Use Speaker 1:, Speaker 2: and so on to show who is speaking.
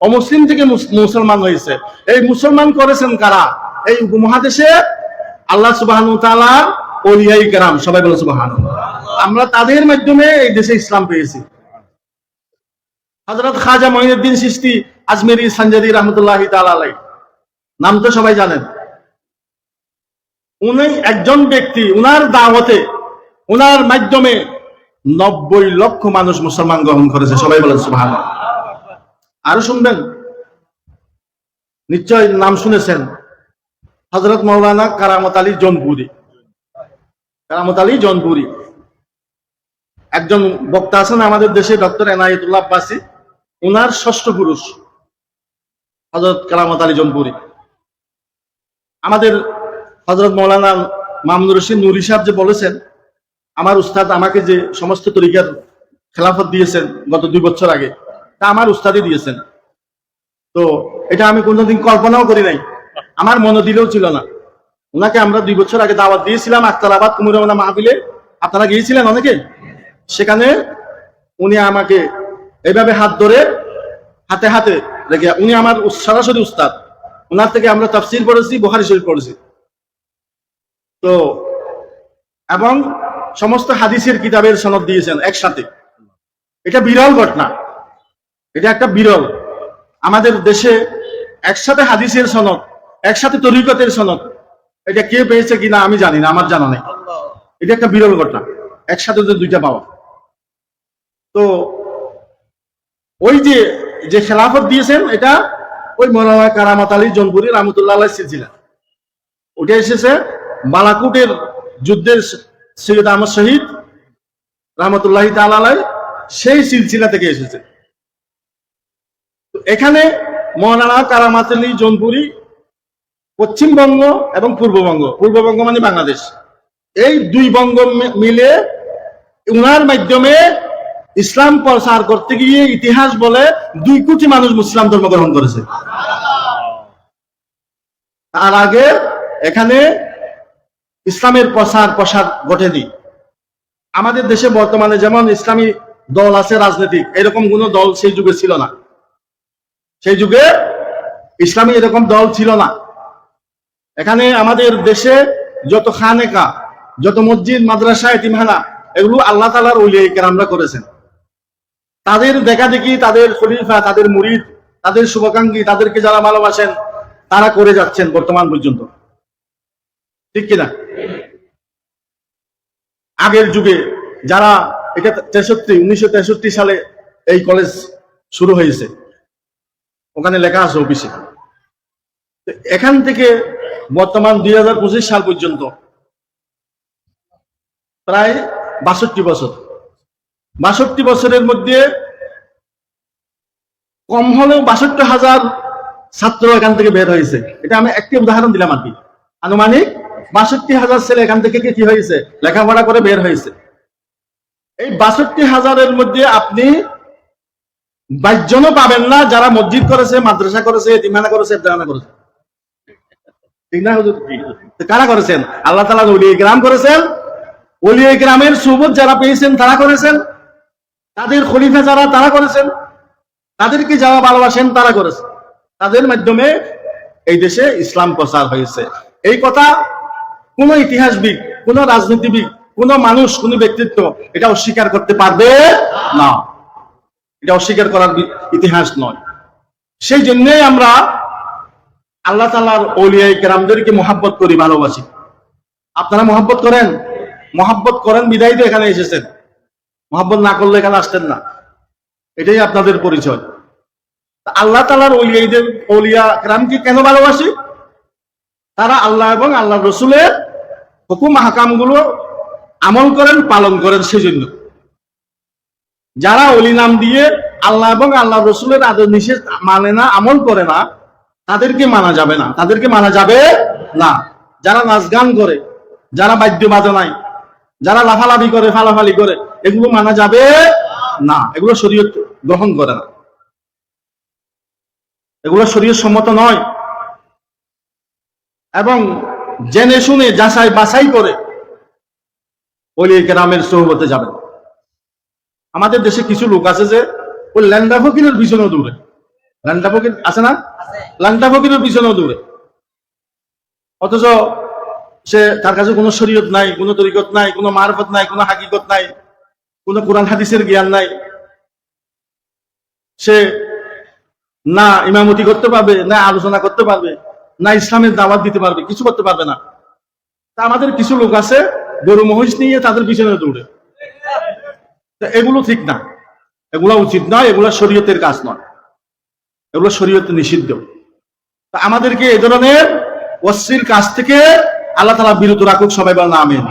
Speaker 1: অমুসলিম থেকে মুসলমান হয়েছে। এই মুসলমান করেছেন কারা? এই উপমহাদেশে আল্লাহ সুবাহ ওলিয়াই কেরাম, সবাই বলে সুবাহান আমরা তাদের মাধ্যমে এই দেশে ইসলাম পেয়েছি। হজরত খাজা মহিনুদ্দিন সৃষ্টি আজমেরি রহমতুল্লাহ তালাই নাম তো সবাই জানেন। উনি একজন ব্যক্তি, উনার দাওয়াতে, উনার মাধ্যমে নব্বই লক্ষ মানুষ মুসলমান গ্রহণ করেছে, সবাই বলেন সুবহান আরও শুনবেন? নিশ্চয় নাম শুনেছেন। হজরত মৌলানা কারামত আলী জনপুরি কারামত আলী জনপুরি একজন বক্তা আছেন আমাদের দেশে, ডক্টর এনায়েতুল্লাহ আব্বাসী। উনার ষষ্ঠ পুরুষ হজরত কারামত আলী জনপুরি আমাদের হজরত মৌলানা মামুনুর রশিদ নুরি সাহেব যে বলেছেন, আমার উস্তাদ আমাকে যে সমস্ত তরিকার খেলাফত দিয়েছেন গত দুই বছর আগে তা আমার উস্তাদি দিয়েছেন। তো এটা আমি কোনোদিন কল্পনাও করি নাই। আমার মনে দিলেও ছিল না। ওনাকে আমরা দুই বছর আগে দাওয়াত দিয়েছিলাম আখতারাবাদ কুমুরমনা মাহফিলে। আপনারা গিয়েছিলেন অনেকে? সেখানে উনি আমাকে এইভাবে হাত ধরে হাতে হাতে রেখে, উনি আমার সরাসরি উস্তাদ। ওনার থেকে আমরা তাফসির পড়েছি, বুখারি শরীফ পড়েছি। তো এবং সমস্ত হাদিসের কিতাবের সনদ দিয়েছেন একসাথে। এটা বিরল ঘটনা। এটা একটা বিরল। আমাদের দেশে একসাথে হাদিসের সনদ, একসাথে তরিকতের সনদ, এটা কে পেয়েছে কিনা আমি জানি না, আমার জানা নেই। এটা একটা বিরল ঘটনা, একসাথে তো দুইটা পাওয়া। তো ওই যে যে খেলাফত দিয়েছেন, এটা ওই মৌলানা কারামাত আলী জনপুরি রহমতুল্লাহ সিলসিলা। ওটা এসেছে বালাকুটের যুদ্ধের সৈয়দ আহমদ শহীদ রহমতুল্লাহ তালাই সেই সিলসিলা থেকে এসেছে। এখানে মৌলানা কারামাত আলী জনপুরি, পশ্চিমবঙ্গ এবং পূর্ববঙ্গ। পূর্ববঙ্গ মানে বাংলাদেশ। এই দুই বঙ্গ মিলে উনার মাধ্যমে ইসলাম প্রসার করতে গিয়ে ইতিহাস বলে দুই কোটি মানুষ মুসলাম ধর্ম গ্রহণ করেছে। তার আগে এখানে ইসলামের প্রসার প্রসার ঘটেনি। আমাদের দেশে বর্তমানে যেমন ইসলামী দল আছে রাজনৈতিক, এরকম কোন দল সেই যুগে ছিল না। সেই যুগে ইসলামী এরকম দল ছিল না। এখানে আমাদের দেশে যত খানেকা, যত মসজিদ, মাদ্রাসা, এতিমখানা, এগুলো আল্লাহ তালার উলিয়াই কেরামরা করেছেন। তাদের দেখা দেখি তাদের খলিফা, তাদের মুরিদ, তাদের শুভাকাঙ্ক্ষী, তাদেরকে যারা ভালোবাসেন, তারা করে যাচ্ছেন বর্তমান পর্যন্ত। ঠিক কিনা? আগের যুগে যারা, এটা তেষট্টি, উনিশশো সালে এই কলেজ শুরু হয়েছে। ওখানে লেখা আছে অফিসে এখান থেকে বর্তমান দুই হাজার পঁচিশ সাল পর্যন্ত প্রায় বাষট্টি বছর। বাষট্টি বছরের মধ্যে কম হলেও বাষট্টি হাজার ছাত্র এখান থেকে বের হয়েছে। এটা আমি একটি উদাহরণ দিলাম আর কি। আনুমানিক বাষট্টি হাজার ছেলে এখান থেকে কি হয়েছে? লেখাপড়া করে বের হয়েছে। এই বাষট্টি হাজারের মধ্যে আপনি বাইশ জনও পাবেন না, যারা মসজিদ করেছে, মাদ্রাসা করেছে এতিমখানা করেছে, ইফতারখানা করেছে। কারা করেছেন? আল্লাহ তালা অলিয়ে গ্রাম করেছেন। অলিয়ে গ্রামের সুবত যারা পেয়েছেন, তারা করেছেন। তাদের খলিফা যারা, তারা করেছেন। তাদেরকে যারা ভালোবাসেন, তারা করেছে। তাদের মাধ্যমে এই দেশে ইসলাম প্রচার হয়েছে। এই কথা কোন ইতিহাসবিদ, কোন রাজনীতিবিদ, কোন মানুষ, কোন ব্যক্তিত্ব এটা অস্বীকার করতে পারবে না। এটা অস্বীকার করার ইতিহাস নয়। সেই জন্যই আমরা আল্লাহ তালার অলিয়াই কেরামদেরকে মোহাব্বত করি, ভালোবাসি। আপনারা মোহাব্বত করেন? মোহাব্বত করেন, বিদায় তো এখানে এসেছেন। মোহাব্বত না করলে এখানে আসতেন না। এটাই আপনাদের পরিচয়। আল্লাহ তালার অলিয়াইদের, অলিয়া কেরামকে কেন ভালোবাসি? তারা আল্লাহ এবং আল্লাহ রসুলের হুকুম হাকামগুলো আমল করেন, পালন করেন, সেজন্য। যারা অলি নাম দিয়ে আল্লাহ এবং আল্লাহ রসুলের আদর নিষেধ মানে না, আমল করে না, তাদেরকে মানা যাবে না। তাদেরকে মানা যাবে না। যারা নাচ গান করে, যারা বাদ্য বাজনায়, যারা লাফালাফি করে, ফালাফালি করে, এগুলো মানা যাবে না। এগুলো শরীয়ত গ্রহণ করে না। এগুলো শরীর সম্মত নয়। এবং জেনে শুনে যাচাই বাছাই করে ওলি গ্রামের সহবতে যাবেন। আমাদের দেশে কিছু লোক আছে যে ওই ল্যান্ডা ফকিরের পিছনে দৌড়ে। লান্ডা ফকির আছে না? লান্ডা ফকিরের পিছনেও দৌড়ে। অথচ সে তার কাছে কোনো শরীয়ত নাই কোনো তরিকত নাই কোনো মারফত নাই কোনো হাকিকত নাই কোনো কোরআন হাদিসের জ্ঞান নাই। সে না ইমামতি করতে পারবে না আলোচনা করতে পারবে না ইসলামের দাওয়াত দিতে পারবে কিছু করতে পারবে না। তা আমাদের কিছু লোক আছে গরু মহিষ নিয়ে তাদের পিছনে দৌড়ে। তা এগুলো ঠিক না। এগুলো উচিত নয় এগুলো শরীয়তের কাজ নয়। এগুলো শরীয়তে নিষিদ্ধ। তা আমাদেরকে এ ধরনের অশ্লীল কাজ থেকে আল্লাহ তালা বিরত রাখুক, সবাই বলেন আমিন।